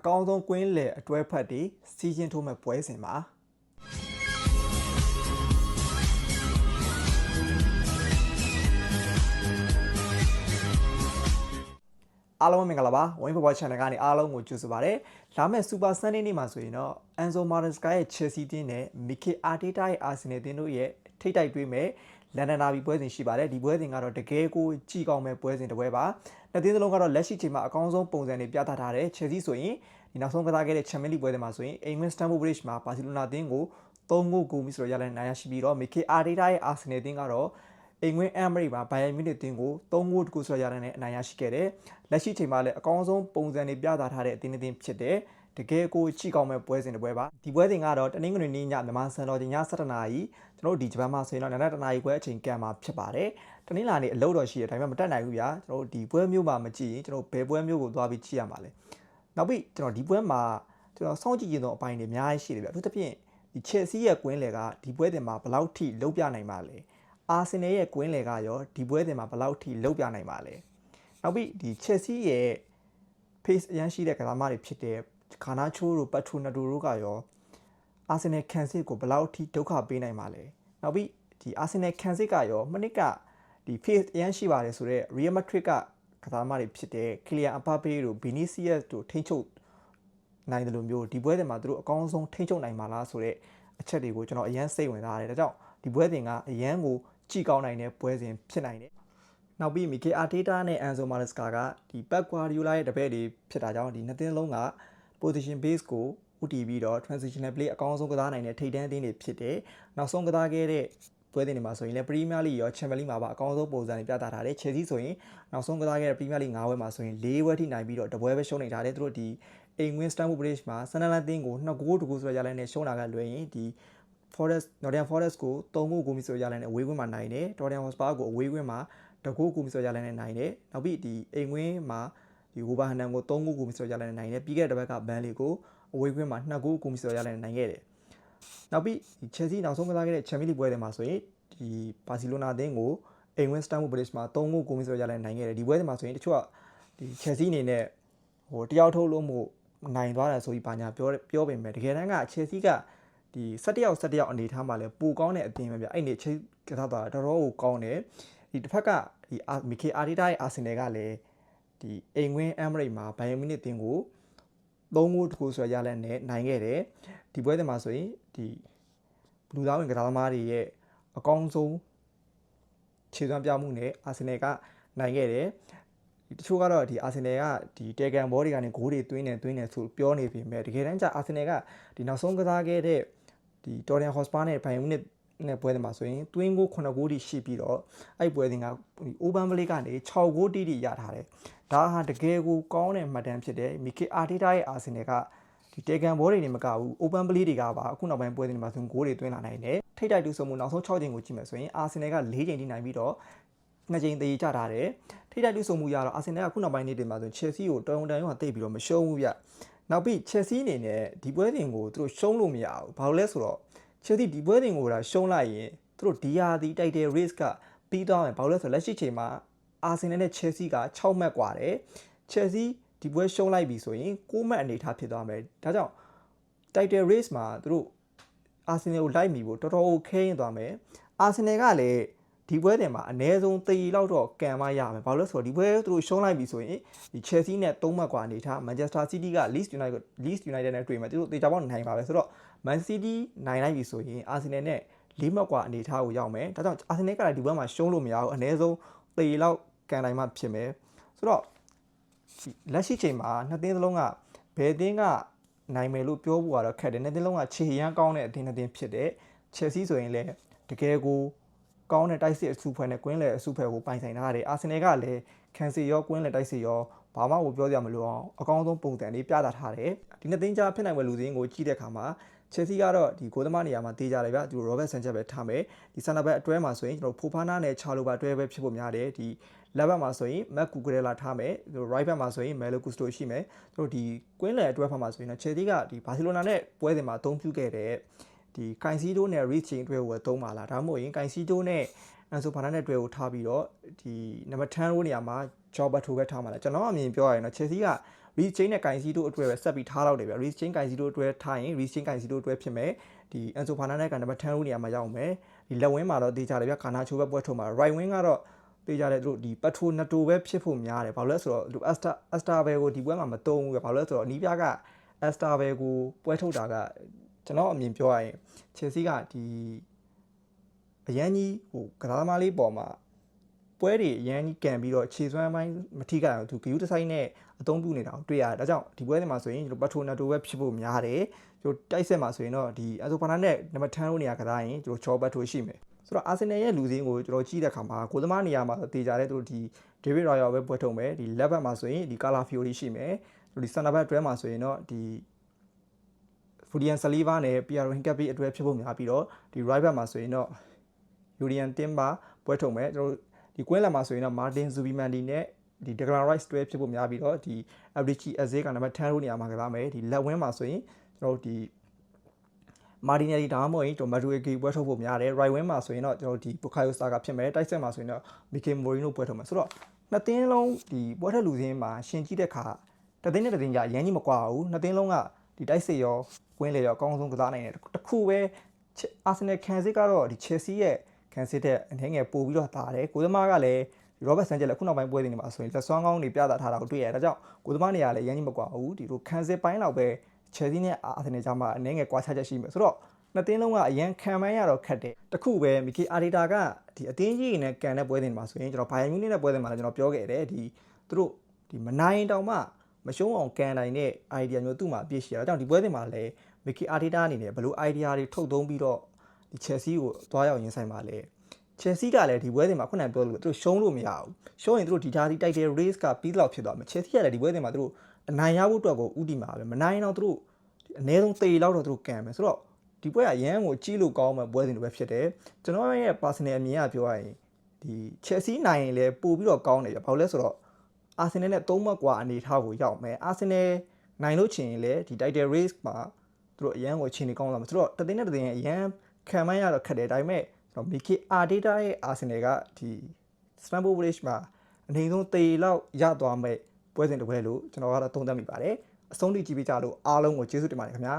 အကောင်းဆုံးကွင်းလယ်အတွဲဖက်တွေစီးချင်းထိုးမဲ့ပွဲစဉ်မှာအားလုံးပဲမင်္ဂလာပါဝင်းပေါ်ပေါ် channel ကနေအားလုံးကိုကြိုဆိုပါရစေ။လာမယ့် Super Sunday နေ့မှာဆိုရင်တော့ Enzo Maresca ရဲ့ Chelsea တင်းနဲ့ Mikel Arteta ရဲ့ Arsenal တင်းတို့ရဲ့ထိပ်တိုက်တွေ့မဲ့လန်ဒန်နာဘီပွဲစဉ်ရှိပါတယ်။ဒီပွဲစဉ်ကတော့တကယ်ကိုကြည်ကောင်းမဲ့ပွဲစဉ်တစ်ပွဲပါ။ နှစ်သင်းစလုံးကတော့လက်ရှိချိန်မှာအကောင်းဆုံးပုံစံတွေပြသထားတယ်။ Chelsea ဆိုရင်ဒီနောက်ဆုံးကစားခဲ့တဲ့ Champions League ပွဲစဉ်မှာဆိုရင် England Stamford Bridge မှာ Barcelona တင်းကို3ဂိုးကိုမီဆိုတော့ရလနိုင်ရရှိပြီးတော့ Mikel Arteta ရဲ့ Arsenal တင်းကတော့အိမ်ဝင်းအမ်မရိမှာဘိုင်ယန်မြူနစ်တင်းကို3ဂိုးတကူဆွဲရတဲ့အနိုင်ရရှိခဲ့တယ်။လက်ရှိချိန်မှာလည်းအကောင်းဆုံးပုံစံတွေပြသထားတဲ့အသင်းအသင်းဖြစ်တယ်။တကယ်ကိုကြည့်ကောင်းမဲ့ပွဲစဉ်တစ်ပွဲပါ။ဒီပွဲစဉ်ကတော့တနင်္ဂနွေနေ့ညမြန်မာစံတော်ချိန်ည7:00နာရီကျွန်တော်တို့ဒီဂျပန်မှာဆိုရင်တော့နနက်တနာရီခွဲအချိန်ကန်မှာဖြစ်ပါတယ်။ တနင်္လာနေ့အလုပ်တော်ရှိတယ်ဒါပေမဲ့မတက်နိုင်ဘူးဗျာ။ကျွန်တော်တို့ဒီပွဲမျိုးမှာမကြည့်ရင်ကျွန်တော်ဘယ်ပွဲမျိုးကိုသွားပြီးကြည့်ရမှာလဲ။နောက်ပြီးကျွန်တော်ဒီပွဲမှာကျွန်တော်စောင့်ကြည့်ရတဲ့အပိုင်းတွေအများကြီးရှိတယ်ဗျာ။အထူးသဖြင့်ဒီ Chelsea ရဲ့ကွင်းလယ်ကဒီပွဲတင်မှာဘယ်လောက်ထိလုံးပြနိုင်ပါလဲ။အာဆင်နယ်ရဲ့ကွင်းလယ်ကရောဒီပွဲတင်မှာဘယ်လောက်ထိလောက်ပြနိုင်ပါလဲနောက်ပြီးဒီ Chelsea ရဲ့ pace အရန်ရှိတဲ့ကစားမတွေဖြစ်တဲ့ခါနာချိုးတို့ပတ်ထူနာတိုတို့ကရောအာဆင်နယ်ခံစစ်ကိုဘယ်လောက်ထိဒုက္ခပေးနိုင်ပါလဲနောက်ပြီးဒီအာဆင်နယ်ခံစစ်ကရောမနစ်က ဒီ pace အရန်ရှိပါတယ်ဆိုတော့ Real Madrid ကကစားမတွေဖြစ်တဲ့ Kylian Mbappe တို့ Vinicius တို့ထိန်းချုပ်နိုင်တယ်လို့မျိုးဒီပွဲတင်မှာသူတို့အကောင်းဆုံးထိန်းချုပ်နိုင်မှာလားဆိုတော့အချက်တွေကိုကျွန်တော်အရန်စိတ်ဝင်စားတယ်ဒါကြောင့်ဒီပွဲတင်ကအရန်ကိုကြည်ကောင်းနိုင်တဲ့ပွဲစဉ်ဖြစ်နိုင်တယ်။နောက်ပြီးမီကေအာတေးတာနဲ့အန်ဆိုမာလစကာကဒီပက်ကွာဒီယိုလာရဲ့တပည့်တွေဖြစ်တာကြောင့်ဒီနှစ်သင်းလုံးက position base ကိုဦးတည်ပြီးတော့ transitional play အကောင်းဆုံးကစားနိုင်တဲ့ထိပ်တန်းအသင်းတွေဖြစ်တယ်။နောက်ဆုံးကစားခဲ့တဲ့ ပွဲတင်တွေမှာဆိုရင်လည်း Premier League ရော Champions League မှာပါအကောင်းဆုံးပုံစံတွေပြသထားတယ်။ Chelsea ဆိုရင်နောက်ဆုံးကစားခဲ့တဲ့ Premier League ၅ပွဲမှာဆိုရင်၄ပွဲထိနိုင်ပြီးတော့တပွဲပဲရှုံးနေထားတယ်။သူတို့ဒီအိမ်ဝင်း Stamford Bridge မှာ Sunderland တင်းကို2ဂိုးတကူဆိုရရလဲနဲ့ရှုံးတာကလွယ်ရင်ဒီ Forest Nottingham Forest ကို3ဂိုးကိုမီဆိုရလိုင်းနဲ့အဝေးကွင်းမှာနိုင်တယ် Tottenham Hotspur ကိုအဝေးကွင်းမှာတဂိုးကိုမီဆိုရလိုင်းနဲ့နိုင်တယ်နောက်ပြီးဒီအိမ်ကွင်းမှာဒီ Wolverhampton ကို3ဂိုးကိုမီဆိုရလိုင်းနဲ့နိုင်တယ်ပြီးခဲ့တဲ့တစ်ပတ်ကဘန်လီကိုအဝေးကွင်းမှာ2ဂိုးကိုမီဆိုရလိုင်းနဲ့နိုင်ခဲ့တယ် နောက်ပြီးဒီ Chelsea နောက်ဆုံးကစားခဲ့တဲ့ Champions League ပွဲတွေမှာဆိုရင်ဒီဘာစီလိုနာအသင်းကိုအိမ်ဝင်း Stamford Bridge မှာ3ဂိုးကိုမီဆိုရလိုင်းနိုင်ခဲ့တယ်ဒီပွဲတွေမှာဆိုရင်တချို့ကဒီ Chelsea အနေနဲ့ဟိုတယောက်ထုတ်လို့မို့နိုင်သွားတယ်ဆိုပြီးဘာညာပြောပြောပေမဲ့တကယ်တမ်းက Chelsea ကဒီ17ယောက်17ယောက်အနေထားမှာလဲပိုကောင်းတဲ့အသင်းပဲဗျအဲ့ဒီချိတ်ကစားတာတော်တော်ကိုကောင်းတယ်ဒီတစ်ဖက်ကဒီမီကေအာဒီတာရဲ့အာဆင်နယ်ကလည်းဒီအိမ်ဝင်းအမ်မရိတ်မှာဘိုင်ယန်မြူနစ်တင်းကို 3ဂိုးတကူဆိုရရလက်နဲ့နိုင်ခဲ့တယ်ဒီပွဲတွေမှာဆိုရင်ဒီဘလူးသားဝင်ကစားသမားတွေရဲ့အကောင်းဆုံးခြေစွမ်းပြမှုနဲ့အာဆင်နယ်ကနိုင်ခဲ့တယ်တချို့ကတော့ဒီအာဆင်နယ်ကဒီတေဂန်ဘောတွေကနေဂိုးတွေသွင်းနေသွင်းနေဆိုပြောနေပြီမဲ့တကယ်တမ်းကျအာဆင်နယ်ကဒီနောက်ဆုံးကစားခဲ့တဲ့ဒီတော်ဒန်ဟော့စပါနဲ့ဘိုင်ယန်မြူနစ် နဲ့ပွဲတွေမှာဆိုရင်တွင်းကို9ဂိုးတိရှိပြီးတော့အဲ့ပွဲတွေကအိုဘန်ဗလေးကနေ6ဂိုးတိတိရထားတယ်ဒါဟာတကယ်ကိုကောင်းတဲ့မှတ်တမ်းဖြစ်တယ်မီကေအာတီတာရဲ့အာဆင်နယ်ကဒီတေကန်ဘောတွေနေမကဘူးအိုပန်ပလေးတွေကပါအခုနောက်ပိုင်းပွဲတွေမှာဆိုဂိုးတွေသွင်းလာနိုင်တယ်ထိတ်တိုက်တူဆုံမှုနောက်ဆုံး6ချိန်ကိုကြည့်မယ်ဆိုရင်အာဆင်နယ်က4ချိန်ထိနိုင်ပြီးတော့နှစ်ချိန်သေးကြထားတယ်ထိတ်တိုက်တူဆုံမှုရတော့အာဆင်နယ်ကခုနောက်ပိုင်းနေ့တွေမှာဆိုချယ်ဆီကိုတော်ရုံတန်ရုံကတိတ်ပြီးတော့မရှုံးဘူးဗျနောက်ပြီးချယ်ဆီအနေနဲ့ဒီပွဲစဉ်ကိုသူတို့ရှုံးလို့မရဘူးဘာလို့လဲဆိုတော့ ချယ်ဆီဒီပွဲတင်ကိုဒါရှုံးလိုက်ရင်သူတို့ဒီယာဒီတိုက်တဲ့ race ကပြီးသွားမယ်ဘာလို့လဲဆိုတော့လက်ရှိချိန်မှာအာဆင်နယ်နဲ့ချယ်ဆီက6မှတ်กว่าတယ်ချယ်ဆီဒီပွဲရှုံးလိုက်ပြီဆိုရင်6မှတ်အနေထားဖြစ်သွားမယ်ဒါကြောင့်တိုက်တဲ့ race မှာသူတို့အာဆင်နယ်ကိုလိုက်မိဖို့တော်တော်ခဲရင်သွားမယ်အာဆင်နယ်ကလည်း ဒီပွဲတင်မှာအနည်းဆုံး3ရီလောက်တော့ကန်မရမယ်ဘာလို့လဲဆိုတော့ဒီပွဲသူတို့ရှုံးလိုက်ပြီဆိုရင်ဒီ Chelsea နဲ့3မှတ်กว่าအနေထား Manchester City က Leeds United Leeds United နဲ့တွေ့မယ်သူတို့တေချာပေါက်နိုင်ပါပဲဆိုတော့ Man City နိုင်လိုက်ပြီဆိုရင် Arsenal နဲ့လေးမှတ်กว่าအနေထားကိုရောက်မယ်ဒါကြောင့် Arsenal ကလည်းဒီပွဲမှာရှုံးလို့မရဘူးအနည်းဆုံး3ရီလောက်ကန်နိုင်မှဖြစ်မယ်ဆိုတော့လက်ရှိချိန်မှာနှစ်သင်းစလုံးကဘယ်သင်းကနိုင်မယ်လို့ပြောဖို့ကတော့ခက်တယ်နှစ်သင်းလုံးကခြေရန်ကောင်းတဲ့အသင်းနှစ်သင်းဖြစ်တဲ့ Chelsea ဆိုရင်လည်းတကယ်ကို ကောင်းတဲ့တိုက်စစ်အစုဖွဲ့နဲ့ကွင်းလယ်အစုဖွဲ့ကိုပိုင်ဆိုင်ထားတယ်အာဆင်နယ်ကလည်းကန်စီရောကွင်းလယ်တိုက်စစ်ရောဘာမှကိုပြောကြမလို့အောင်အကောင်းဆုံးပုံစံလေးပြသထားတယ်ဒီနှစ်သိန်းကြားဖြစ်နိုင်မဲ့လူစင်းကိုကြည့်တဲ့အခါမှာချယ်ဆီကတော့ဒီကိုသမားနေရာမှာတေးကြတယ်ဗျဒီရောဘတ်ဆန်ချက်ပဲထားမယ်ဒီဆန်နာဘက်အတွဲမှာဆိုရင်ကျွန်တော်ဖိုဖာနာနဲ့ချာလိုပါအတွဲပဲဖြစ်ဖို့များတယ်ဒီလက်ဘက်မှာဆိုရင်မက်ကူဂရဲလာထားမယ်ဒီ right back မှာဆိုရင်မဲလိုကူစတိုရှိမယ်တို့ဒီကွင်းလယ်အတွဲဖက်မှာဆိုရင်တော့ချယ်ဆီကဒီဘာစီလိုနာနဲ့ပွဲစဉ်မှာအသုံးပြုခဲ့တဲ့ ဒီကိုင်စီတိုနဲ့ reach ချိန်အတွဲကိုသုံးပါလားဒါမှမဟုတ်ရင်ကိုင်စီတိုနဲ့အန်ဆိုဖာနာနဲ့တွဲကိုထားပြီးတော့ဒီနံပါတ်10ရိုးနေရာမှာ job ထိုးပဲထားမှာလားကျွန်တော်အမြင်ပြောရရင်တော့ Chelsea က reach chain နဲ့ကင်စီတို့အတွက်ပဲဆက်ပြီးထားတော့တယ်ဗျ reach chain ကင်စီတို့အတွက်ထားရင် reach chain ကင်စီတို့အတွက်ဖြစ်မယ်ဒီ Enzo Fernandez ကနံပါတ်10လို့နေရာမှာရောက်မယ်ဒီလက်ဝင်းမှာတော့တေချာတယ်ဗျကာနာချိုပဲပွဲထုတ်မှာ right wing ကတော့တေချာတယ်သူတို့ဒီပတ်ထိုနတိုပဲဖြစ်ဖို့များတယ်ဘာလို့လဲဆိုတော့သူ Asta Asta ပဲကိုဒီပွဲမှာမတုံးဘူးဗျဘာလို့လဲဆိုတော့နီးပြက Asta ပဲကိုပွဲထုတ်တာက ကျွန်တော်အမြင်ပြောရရင် Chelsea ကဒီအရန်ကြီးဟိုကစားသမားလေးပေါ်မှာပွဲတွေအရန်ကြီးကန်ပြီးတော့ခြေစွမ်းပိုင်းမထိကြအောင်သူဂယူးတစ်ဆိုင်နဲ့အသုံးပြုနေတာကိုတွေ့ရတယ်။ဒါကြောင့်ဒီပွဲတွေမှာဆိုရင်ကျွန်တော်ပတ်ထိုနာတိုပဲဖြစ်ဖို့များတယ်။ကျွန်တော်တိုက်ဆက်မှာဆိုရင်တော့ဒီအဆိုဖာနာနဲ့နံပါတ်10လို့နေရာကစားရင်ကျွန်တော်ချောပတ်ထိုရှိမယ်။ဆိုတော့အာဆင်နယ်ရဲ့လူစင်းကိုကျွန်တော်ကြည့်တဲ့အခါမှာကိုသမားနေရာမှာတေချာတဲ့သူတို့ဒီဒေးဗစ်ရော်ယာပဲပွဲထုံမယ်။ဒီလက်ဘက်မှာဆိုရင်ဒီကာလာဖီယိုရီရှိမယ်။ဒီစန်နာဘက်အတွဲမှာဆိုရင်တော့ဒီ ဖူဒီယန်ဆလီဗာနဲ့ပီယာရိုဟင်ကပ်ဘီအတွဲဖြစ်ဖို့များပြီးတော့ဒီ right back မှာဆိုရင်တော့ယူရီယန်တင်ပါပွဲထုံမယ်ကျွန်တော်ဒီကွင်းလက်မှာဆိုရင်တော့မာတင်ဇူဘီမန်ဒီနဲ့ဒီဒဂရာရိုက်စ်တွဲဖြစ်ဖို့များပြီးတော့ဒီအဗရီချီအဇေးကနံပါတ်10လို့နေရာမှာကစားမယ်ဒီလက်ဝင်းမှာဆိုရင်ကျွန်တော်ဒီမာဒီနယ်လီဒါမှမဟုတ်ရင်ကျွန်တော်မက်ဒူဂီပွဲထုတ်ဖို့များတယ် right wing မှာဆိုရင်တော့ကျွန်တော်ဒီဘိုကာယိုစတာကဖြစ်မယ်တိုက်ဆက်မှာဆိုရင်တော့မီကေမိုရီနိုပွဲထုတ်မယ်ဆိုတော့နှစ်သင်းလုံးဒီပွဲထက်လူစင်းမှာရှင်ကြည့်တဲ့ခါတသင်းနဲ့တသင်းကြရမ်းကြီးမကွာဘူးနှစ်သင်းလုံးက ဒီတိုက်စစ်ရောကွင်းလေရောအကောင်းဆုံးကစားနိုင်တယ်တခုပဲအာဆင်နယ်ခံစစ်ကတော့ဒီ Chelsea ရဲ့ခံစစ်တဲ့အနေငယ်ပို့ပြီးတော့တာတယ်ကိုသမားကလည်းရောဘတ်ဆန်ချက်လည်းခုနောက်ပိုင်းပွဲတွေနေမှာဆိုရင်လက်စွမ်းကောင်းတွေပြသထားတာကိုတွေ့ရတယ်ဒါကြောင့်ကိုသမားနေရာလည်းရမ်းကြီးမကွာဘူးဒီလိုခံစစ်ပိုင်းလောက်ပဲ Chelsea နဲ့အာဆင်နယ်ကြားမှာအနေငယ်ကွာခြားချက်ရှိမယ်ဆိုတော့နှစ်သင်းလုံးကအရန်ခံမှန်းရတော့ခက်တယ်တခုပဲမီကီအာဒီတာကဒီအတင်းကြီးနဲ့ကန်တဲ့ပွဲတွေမှာဆိုရင်ကျွန်တော်ဘိုင်ယန်မြူးနစ်နဲ့ပွဲတွေမှာလည်းကျွန်တော်ပြောခဲ့တယ်ဒီသူတို့ဒီမနိုင်တောင်မှ မရှုံးအောင်ကန်နိုင်တဲ့ idea မျိုးသူ့မှာအပြည့်ရှိတာဒါကြောင့်ဒီပွဲတွေမှာလည်းမီကီအာဒီတာအနေနဲ့ဘယ်လို idea တွေထုတ်သုံးပြီးတော့ဒီ Chelsea ကိုသွားရောက်ရင်ဆိုင်ပါလဲ Chelsea ကလည်းဒီပွဲတွေမှာခုနကပြောလို့သူတို့ရှုံးလို့မရဘူးရှုံးရင်သူတို့ဒီဓာတ်တိုက်တဲ့ race ကပြီးတော့ဖြစ်သွားမယ် Chelsea ကလည်းဒီပွဲတွေမှာသူတို့အနိုင်ရဖို့အတွက်ကိုဥတီမှာပဲမနိုင်တော့သူတို့အနည်းဆုံးသေလောက်တော့သူတို့ကန်မယ်ဆိုတော့ဒီပွဲကရန်ကိုကြီးလို့ကောင်းမှပွဲစဉ်တွေပဲဖြစ်တယ်ကျွန်တော်ရဲ့ personal အမြင်ကပြောရရင်ဒီ Chelsea နိုင်ရင်လည်းပို့ပြီးတော့ကောင်းတယ်ပြဘာလို့လဲဆိုတော့ Arsenal နဲ့သုံးမှတ်กว่าအနေထားကိုရောက်မယ် Arsenal နိုင်လို့ချင်ရင်လည်းဒီ title race မှာသူတို့အရန်ကိုအချိန်နေကောင်းလာမှာဆိုတော့တသိန်းနဲ့တသိန်းအရန်ခံမှန်းရတော့ခက်တယ်ဒါပေမဲ့ကျွန်တော် Mikel Arteta ရဲ့ Arsenal ကဒီ Stamford Bridge မှာအနေဆုံးသေလောက်ရသွားမဲ့ပွဲစဉ်တစ်ပွဲလို့ကျွန်တော်ကတော့သုံးသပ်မိပါတယ်အဆုံးထိကြည့်ပေးကြလို့အားလုံးကိုကျေးဇူးတင်ပါတယ်ခင်ဗျာ